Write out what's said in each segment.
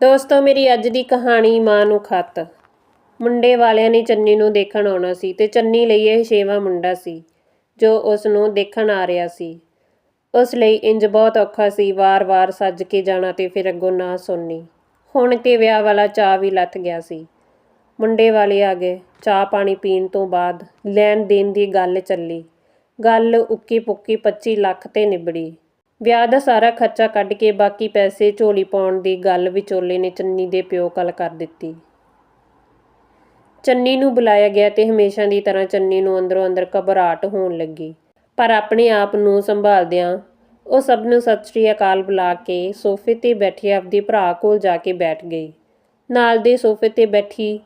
ਦੋਸਤੋ, ਮੇਰੀ ਅੱਜ ਦੀ ਕਹਾਣੀ ਮਾਂ ਨੂੰ ਖੱਤ। ਮੁੰਡੇ ਵਾਲਿਆਂ ਨੇ ਚੰਨੀ ਨੂੰ ਦੇਖਣ ਆਉਣਾ ਸੀ ਤੇ ਚੰਨੀ ਲਈ ਇਹ ਛੇਵਾਂ ਮੁੰਡਾ ਸੀ, ਜੋ ਉਸ ਨੂੰ ਦੇਖਣ ਆ ਰਿਹਾ ਸੀ। ਉਸ ਲਈ ਇੰਜ ਬਹੁਤ ਔਖਾ ਸੀ ਵਾਰ-ਵਾਰ ਸੱਜ ਕੇ ਜਾਣਾ ਤੇ ਫਿਰ ਅੱਗੋਂ ਨਾ ਸੁਣਨੀ। ਹੁਣ ਤੇ ਵਿਆਹ ਵਾਲਾ ਚਾਹ ਵੀ ਲੱਥ ਗਿਆ ਸੀ। ਮੁੰਡੇ ਵਾਲੇ ਆ ਗਏ, ਚਾਹ ਪਾਣੀ ਪੀਣ ਤੋਂ ਬਾਅਦ ਲੈਣ ਦੇਣ ਦੀ ਗੱਲ ਚੱਲੀ। ਗੱਲ ਉੱਕੀ ਪੁੱਕੀ 25 ਲੱਖ ਤੇ ਨਿਬੜੀ। ਵਿਆਹ ਦਾ ਸਾਰਾ ਖਰਚਾ ਕੱਢ ਕੇ ਬਾਕੀ ਪੈਸੇ ਝੋਲੀ ਪਾਉਣ ਦੀ ਗੱਲ ਵਿਚੋਲੇ ਨੇ ਚੰਨੀ ਦੇ ਪਿਓ ਕੱਲ ਕਰ ਦਿੱਤੀ। ਚੰਨੀ ਨੂੰ ਬੁਲਾਇਆ ਗਿਆ ਤੇ ਹਮੇਸ਼ਾ ਦੀ ਤਰ੍ਹਾਂ ਚੰਨੀ ਨੂੰ ਅੰਦਰੋਂ ਅੰਦਰ ਘਬਰਾਹਟ ਹੋਣ ਲੱਗੀ। ਪਰ ਆਪਣੇ ਆਪ ਨੂੰ ਸੰਭਾਲਦਿਆਂ ਉਹ ਸਭ ਨੂੰ ਸਤਿ ਸ੍ਰੀ ਅਕਾਲ ਬੁਲਾ ਕੇ ਸੋਫੇ ਤੇ ਬੈਠੇ ਆਪਦੇ ਭਰਾ ਕੋਲ ਜਾ ਕੇ ਬੈਠ ਗਈ। ਨਾਲ ਦੇ ਸੋਫੇ ਤੇ ਬੈਠੀ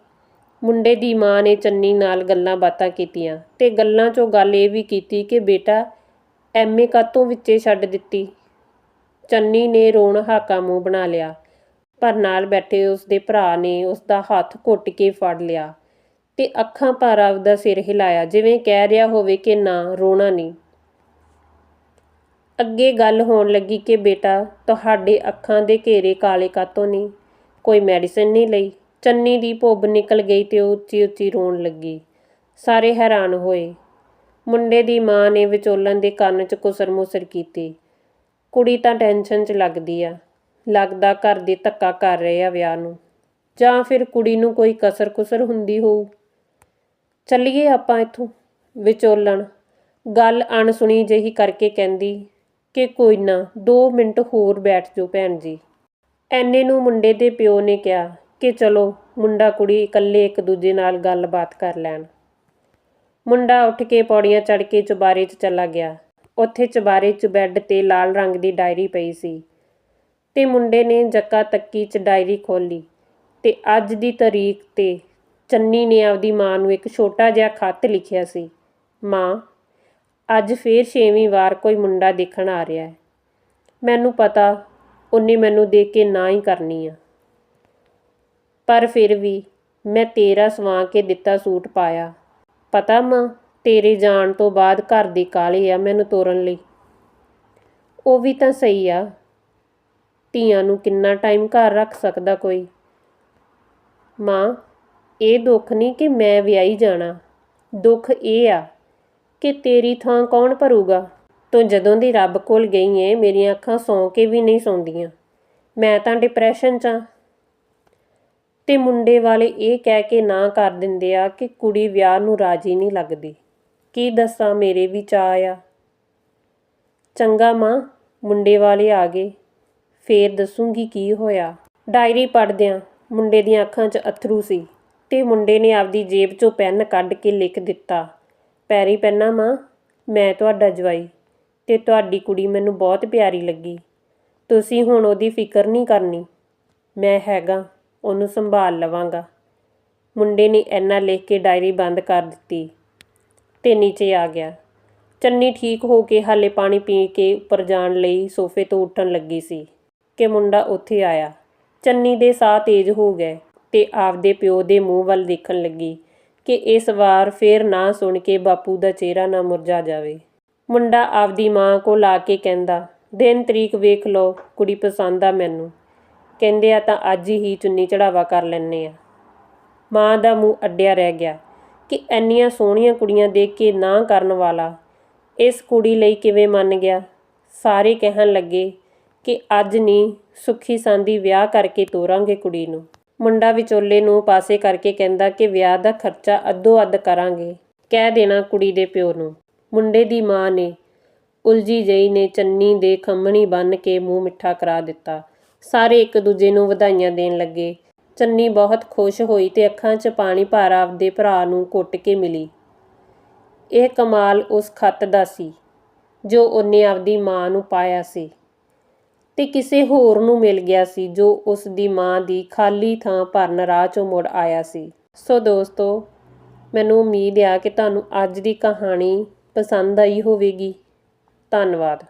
ਮੁੰਡੇ ਦੀ ਮਾਂ ਨੇ ਚੰਨੀ ਨਾਲ ਗੱਲਾਂ ਬਾਤਾਂ ਕੀਤੀਆਂ ਤੇ ਗੱਲਾਂ 'ਚੋਂ ਗੱਲ ਇਹ ਵੀ ਕੀਤੀ ਕਿ ਬੇਟਾ ਐਮਏ ਕਾਤੋਂ ਵਿੱਚੇ ਛੱਡ ਦਿੱਤੀ? ਚੰਨੀ ਨੇ ਰੋਣ ਹਾਕਾ ਮੂੰਹ ਬਣਾ ਲਿਆ, ਪਰ ਨਾਲ ਬੈਠੇ ਉਸ ਦੇ ਭਰਾ ਨੇ ਉਸ ਦਾ ਹੱਥ ਘੁੱਟ ਕੇ ਫੜ ਲਿਆ ਤੇ ਅੱਖਾਂ ਭਰ ਆਪਦਾ ਸਿਰ ਹਿਲਾਇਆ, ਜਿਵੇਂ ਕਹਿ ਰਿਹਾ ਹੋਵੇ ਕਿ ਨਾ, ਰੋਣਾ ਨਹੀਂ। ਅੱਗੇ ਗੱਲ ਹੋਣ ਲੱਗੀ ਕਿ ਬੇਟਾ, ਤੁਹਾਡੇ ਅੱਖਾਂ ਦੇ ਘੇਰੇ ਕਾਲੇ ਕਾਤੋਂ ਨਹੀਂ? ਕੋਈ ਮੈਡੀਸਿਨ ਨਹੀਂ ਲਈ? ਚੰਨੀ ਦੀ ਭੁੱਬ ਨਿਕਲ ਗਈ ਤੇ ਉਹ ਉੱਚੀ ਉੱਚੀ ਰੋਣ ਲੱਗੀ। ਸਾਰੇ ਹੈਰਾਨ ਹੋਏ। ਮੁੰਡੇ ਦੀ ਮਾਂ ਨੇ ਵਿਚੋਲਨ ਦੇ ਕੰਨ 'ਚ ਕੁਸਰ-ਮੁਸਰ ਕੀਤੀ। ਕੁੜੀ ਤਾਂ ਟੈਨਸ਼ਨ 'ਚ ਲੱਗਦੀ ਆ। ਲੱਗਦਾ ਘਰ ਦੇ ਧੱਕਾ ਕਰ ਰਹੇ ਆ ਵਿਆਹ ਨੂੰ। ਜਾਂ ਫਿਰ ਕੁੜੀ ਨੂੰ ਕੋਈ ਕਸਰ-ਕੁਸਰ ਹੁੰਦੀ ਹੋਊ। ਚੱਲੀਏ ਆਪਾਂ ਇੱਥੋਂ, ਵਿਚੋਲਣ। ਗੱਲ ਅਣਸੁਣੀ ਜਿਹੀ ਕਰਕੇ ਕਹਿੰਦੀ ਕਿ ਕੋਈ ਨਾ 2 ਮਿੰਟ ਹੋਰ ਬੈਠ ਜਾਓ ਭੈਣ ਜੀ। ਐਨੇ ਨੂੰ ਮੁੰਡੇ ਦੇ ਪਿਓ ਨੇ ਕਿਹਾ ਕਿ ਚਲੋ ਮੁੰਡਾ ਕੁੜੀ ਇਕੱਲੇ ਇੱਕ ਦੂਜੇ ਨਾਲ ਗੱਲਬਾਤ ਕਰ ਲੈਣ। ਮੁੰਡਾ ਉੱਠ ਕੇ ਪੌੜੀਆਂ ਚੜ੍ਹ ਕੇ ਚੁਬਾਰੇ 'ਚ ਚਲਾ ਗਿਆ। ਉੱਥੇ ਚੁਬਾਰੇ 'ਚ ਬੈੱਡ ਤੇ ਲਾਲ ਰੰਗ ਦੀ ਡਾਇਰੀ ਪਈ ਸੀ ਤੇ ਮੁੰਡੇ ਨੇ ਜੱਕਾ ਤੱਕੀ 'ਚ ਡਾਇਰੀ ਖੋਲੀ ਤੇ ਅੱਜ ਦੀ ਤਾਰੀਖ ਤੇ ਚੰਨੀ ਨੇ ਆਪਦੀ ਮਾਂ ਨੂੰ ਇੱਕ ਛੋਟਾ ਜਿਹਾ ਖੱਤ ਲਿਖਿਆ ਸੀ, ਮਾਂ, ਅੱਜ ਫੇਰ ਛੇਵੀਂ ਵਾਰ ਕੋਈ ਮੁੰਡਾ ਦੇਖਣ ਆ ਰਿਹਾ ਹੈ। ਮੈਨੂੰ ਪਤਾ ਉਹਨੇ ਮੈਨੂੰ ਦੇਖ ਕੇ ਨਾ ਹੀ ਕਰਨੀ ਆ। ਪਰ ਫਿਰ ਵੀ ਮੈਂ ਤੇਰਾ ਸਵਾ ਕੇ ਦਿੱਤਾ ਸੂਟ ਪਾਇਆ। ਪਤਾ ਮਾਂ, ਤੇਰੇ ਜਾਣ ਤੋਂ ਬਾਅਦ ਘਰ ਦੀ ਕਾਲੀ ਆ ਮੈਨੂੰ ਤੋਰਨ ਲਈ। ਉਹ ਵੀ ਤਾਂ ਸਹੀ ਆ। ਧੀਆਂ ਨੂੰ ਕਿੰਨਾ ਟਾਈਮ ਘਰ ਰੱਖ ਸਕਦਾ ਕੋਈ? ਮਾਂ, ਇਹ ਦੁੱਖ ਨਹੀਂ ਕਿ ਮੈਂ ਵਿਆਹੀ ਜਾਣਾ। ਦੁੱਖ ਇਹ ਆ ਕਿ ਤੇਰੀ ਥਾਂ ਕੌਣ ਭਰੂਗਾ? ਤੂੰ ਜਦੋਂ ਦੀ ਰੱਬ ਕੋਲ ਗਈ ਏ, ਮੇਰੀਆਂ ਅੱਖਾਂ ਸੌਂ ਕੇ ਵੀ ਨਹੀਂ ਸੌਂਦੀਆਂ। ਮੈਂ ਤਾਂ ਡਿਪਰੈਸ਼ਨ 'ਚ ਆਂ। ਤੇ ਮੁੰਡੇ ਵਾਲੇ ਇਹ ਕਹਿ ਕੇ ਨਾ ਕਰ ਦਿੰਦੇ ਆ ਕਿ ਕੁੜੀ ਵਿਆਹ ਨੂੰ ਰਾਜੀ ਨਹੀਂ ਲੱਗਦੀ। ਕੀ ਦੱਸਾਂ, ਮੇਰੇ ਵੀ ਚਾਅ ਆ। ਚੰਗਾ ਮਾਂ, ਮੁੰਡੇ ਵਾਲੇ ਆ ਗਏ। ਫੇਰ ਦੱਸੂਗੀ ਕੀ ਹੋਇਆ। ਡਾਇਰੀ ਪੜ੍ਹਦਿਆਂ ਮੁੰਡੇ ਦੀਆਂ ਅੱਖਾਂ 'ਚ ਅਥਰੂ ਸੀ ਤੇ ਮੁੰਡੇ ਨੇ ਆਪਦੀ ਜੇਬ 'ਚੋਂ ਪੈਨ ਕੱਢ ਕੇ ਲਿਖ ਦਿੱਤਾ। ਪੈਰੀ ਪੈਨਾ ਮਾਂ, ਮੈਂ ਤੁਹਾਡਾ ਜਵਾਈ ਤੇ ਤੁਹਾਡੀ ਕੁੜੀ ਮੈਨੂੰ ਬਹੁਤ ਪਿਆਰੀ ਲੱਗੀ। ਤੁਸੀਂ ਹੁਣ ਉਹਦੀ ਫਿਕਰ ਨਹੀਂ ਕਰਨੀ। ਮੈਂ ਹੈਗਾ। ਉਹਨੂੰ ਸੰਭਾਲ ਲਵਾਂਗਾ। ਮੁੰਡੇ ਨੇ ਇੰਨਾ ਲਿਖ ਕੇ ਡਾਇਰੀ ਬੰਦ ਕਰ ਦਿੱਤੀ। ਤੇ ਨੀਚੇ ਆ ਗਿਆ। ਚੰਨੀ ਠੀਕ ਹੋ ਕੇ ਹਾਲੇ ਪਾਣੀ ਪੀ ਕੇ ਉੱਪਰ ਜਾਣ ਲਈ ਸੋਫੇ ਤੋਂ ਉੱਠਣ ਲੱਗੀ ਸੀ ਕਿ ਮੁੰਡਾ ਉੱਥੇ ਆਇਆ। ਚੰਨੀ ਦੇ ਸਾਹ ਤੇਜ਼ ਹੋ ਗਏ ਤੇ ਆਪਦੇ ਪਿਓ ਦੇ ਮੂੰਹ ਵੱਲ ਦੇਖਣ ਲੱਗੀ ਕਿ ਇਸ ਵਾਰ ਫੇਰ ਨਾ ਸੁਣ ਕੇ ਬਾਪੂ ਦਾ ਚਿਹਰਾ ਨਾ ਮੁਰਝਾ ਜਾਵੇ। ਮੁੰਡਾ ਆਪਦੀ ਮਾਂ ਕੋਲ ਆ ਕੇ ਕਹਿੰਦਾ, ਦਿਨ ਤਰੀਕ ਵੇਖ ਲਓ, ਕੁੜੀ ਪਸੰਦ ਆ ਮੈਨੂੰ। ਕਹਿੰਦੇ ਆ, ਤਾਂ ਅੱਜ ਹੀ ਚੁੰਨੀ ਚੜਾਵਾ ਕਰ ਲੈਣੇ ਆ। ਮਾਂ ਦਾ ਮੂੰਹ ਅੱਡਿਆ ਰਹਿ ਗਿਆ ਕਿ ਐਨੀਆਂ ਸੋਹਣੀਆਂ ਕੁੜੀਆਂ ਦੇਖ ਕੇ ਨਾ ਕਰਨ ਵਾਲਾ। ਇਸ ਕੁੜੀ ਲਈ ਕਿਵੇਂ ਮੰਨ ਗਿਆ? ਸਾਰੇ ਕਹਿਣ ਲੱਗੇ ਕਿ ਅੱਜ ਨਹੀਂ ਸੁੱਖੀ ਸਾਂਦੀ ਵਿਆਹ ਕਰਕੇ ਤੋਰਾਂਗੇ ਕੁੜੀ ਨੂੰ। ਮੁੰਡਾ ਵਿਚੋਲੇ ਨੂੰ ਪਾਸੇ ਕਰਕੇ ਕਹਿੰਦਾ ਕਿ ਵਿਆਹ ਦਾ ਖਰਚਾ ਅੱਧੋ ਅੱਧ ਕਰਾਂਗੇ, ਕਹਿ ਦੇਣਾ ਕੁੜੀ ਦੇ ਪਿਓ ਨੂੰ। ਮੁੰਡੇ ਦੀ ਮਾਂ ਨੇ ਉਲਜੀ ਜਈ ਨੇ ਚੰਨੀ ਦੇ ਖੰਮਣੀ ਬੰਨ ਕੇ ਮੂੰਹ ਮਿੱਠਾ ਕਰਾ ਦਿੱਤਾ। ਸਾਰੇ ਇੱਕ ਦੂਜੇ ਨੂੰ ਵਧਾਈਆਂ ਦੇਣ ਲੱਗੇ। ਚੰਨੀ ਬਹੁਤ ਖੁਸ਼ ਹੋਈ ਤੇ ਅੱਖਾਂ 'ਚ ਪਾਣੀ ਭਰ ਆਪਦੇ ਭਰਾ ਨੂੰ ਕੁੱਟ ਕੇ ਮਿਲੀ। ਇਹ ਕਮਾਲ ਉਸ ਖੱਤ ਦਾ ਸੀ, ਜੋ ਉਹਨੇ ਆਪਦੀ ਮਾਂ ਨੂੰ ਪਾਇਆ ਸੀ। ਤੇ ਕਿਸੇ ਹੋਰ ਨੂੰ ਮਿਲ ਗਿਆ ਸੀ, ਜੋ ਉਸ ਦੀ ਮਾਂ ਦੀ ਖਾਲੀ ਥਾਂ ਭਰਨ ਰਾਹ 'ਚੋਂ ਮੁੜ ਆਇਆ ਸੀ। ਸੋ ਦੋਸਤੋ, ਮੈਨੂੰ ਉਮੀਦ ਆ ਕਿ ਤੁਹਾਨੂੰ ਅੱਜ ਦੀ ਕਹਾਣੀ ਪਸੰਦ ਆਈ ਹੋਵੇਗੀ। ਧੰਨਵਾਦ।